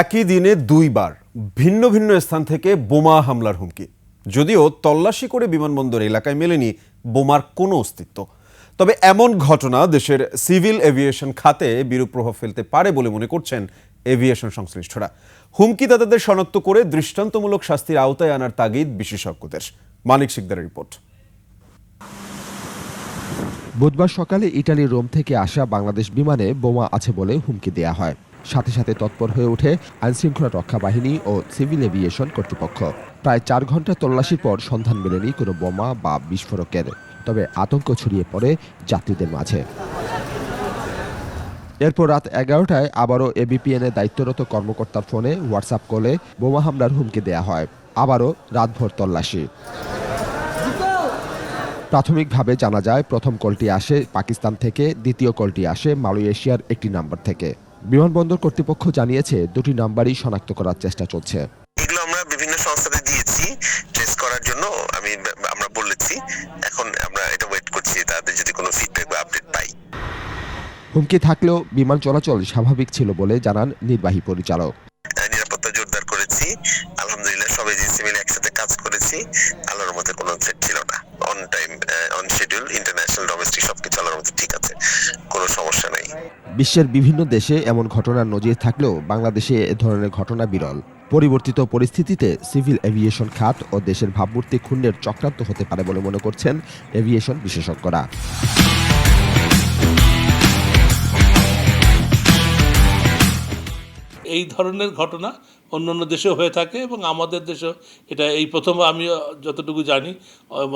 একই দিনে দুইবার ভিন্ন ভিন্ন স্থান থেকে বোমা হামলার হুমকি। যদিও তল্লাশি করে বিমানবন্দর এলাকায় মেলেনি বোমার কোনো অস্তিত্ব। তবে এমন ঘটনা দেশের সিভিল এভিয়েশন খাতে বিরূপ প্রভাব ফেলতে পারে বলে মনে করছেন এভিয়েশন সংশ্লিষ্টরা। হুমকিদাতাদের শনাক্ত করে দৃষ্টান্তমূলক শাস্তির আওতায় আনার তাগিদ বিশেষজ্ঞদের। মানিক শিকদারের রিপোর্ট। বুধবার সকালে ইটালির রোম থেকে আসা বাংলাদেশ বিমানে বোমা আছে বলে হুমকি দেয়া হয়। সাথে সাথে তৎপর হয়ে ওঠে আইনশৃঙ্খলা রক্ষা বাহিনী ও সিভিল এভিয়েশন কর্তৃপক্ষ। প্রায় চার ঘণ্টা তল্লাশির পর সন্ধান মেলেনি কোনো বোমা বা বিস্ফোরকের, তবে আতঙ্ক ছড়িয়ে পড়ে যাত্রীদের মাঝে। এরপর রাত এগারোটায় আবারও এবিপিএন এ দায়িত্বরত কর্মকর্তার ফোনে হোয়াটসঅ্যাপ কলে বোমা হামলার হুমকি দেয়া হয়। আবারও রাতভর তল্লাশি। প্রাথমিকভাবে জানা যায়, প্রথম কলটি আসে পাকিস্তান থেকে, দ্বিতীয় কলটি আসে মালয়েশিয়ার একটি নাম্বার থেকে। বিমানবন্দর কর্তৃপক্ষ জানিয়েছে দুটি নাম্বারই শনাক্ত করার চেষ্টা চলছে। এগুলো আমরা বিভিন্ন সংস্থাতে দিয়েছি ট্রেস করার জন্য আমি আমরা বলেছি। এখন আমরা এটা ওয়েট করছি তাদের যদি কোনো ফিডব্যাক বা আপডেট পাই। হুমকি থাকলেও বিমান চলাচল স্বাভাবিক ছিল বলে জানান নির্বাহী পরিচালক। নিরাপত্তা জোরদার করেছি। আলহামদুলিল্লাহ সব এজেন্সি মিলে একসাথে কাজ করেছি আল্লাহর মধ্যে কোনো থ্রেট ছিল না। On time on schedule international domestic সবকিছু ঠিক আছে, কোনো সমস্যা নাই। বিশ্বের বিভিন্ন দেশে এমন ঘটনার নজির থাকলেও বাংলাদেশে এ ধরনের ঘটনা বিরল। পরিবর্তিত পরিস্থিতিতে সিভিল এভিয়েশন খাত ও দেশের ভাবমূর্তি ক্ষুণ্ণের চক্রান্ত হতে পারে বলে মনে করছেন এভিয়েশন বিশেষজ্ঞরা। এই ধরনের ঘটনা অন্য অন্য দেশেও হয়ে থাকে এবং আমাদের দেশেও এটা এই প্রথম আমি যতটুকু জানি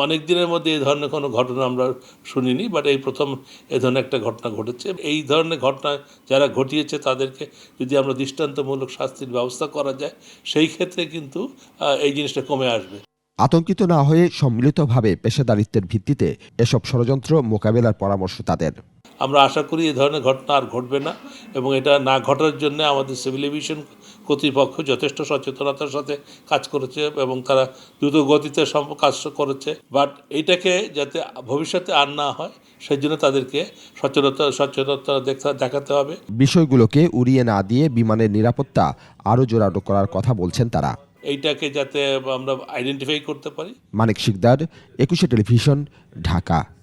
অনেক দিনের মধ্যে এই ধরনের কোনো ঘটনা আমরা শুনিনি বাট এই প্রথম এ ধরনের একটা ঘটনা ঘটেছে। এই ধরনের ঘটনা যারা ঘটিয়েছে, তাদেরকে যদি আমরা দৃষ্টান্তমূলক শাস্তির ব্যবস্থা করা যায়, সেই ক্ষেত্রে কিন্তু এই জিনিসটা কমে আসবে। আতঙ্কিত না হয়ে সম্মিলিতভাবে পেশাদারিত্বের ভিত্তিতে এসব ষড়যন্ত্র মোকাবেলার পরামর্শ তাদের। আমরা আশা করি এই ধরনের ঘটনা আর ঘটবে না এবং এটা না ঘটার জন্য আমাদের সিভিল এভিয়েশন কর্তৃপক্ষ যথেষ্ট সচেতনতার সাথে কাজ করেছে এবং তারা দ্রুত গতিতে কাজ করেছে। বাট এইটাকে যাতে ভবিষ্যতে আর না হয় সেই জন্য তাদেরকে সচেতনতা সচেতনতা দেখা- দেখাতে হবে। বিষয়গুলোকে উড়িয়ে না দিয়ে বিমানের নিরাপত্তা আরও জোরালো করার কথা বলছেন তারা। এইটাকে যাতে আমরা আইডেন্টিফাই করতে পারি। মানিক শিকদার একুশে টেলিভিশন ঢাকা।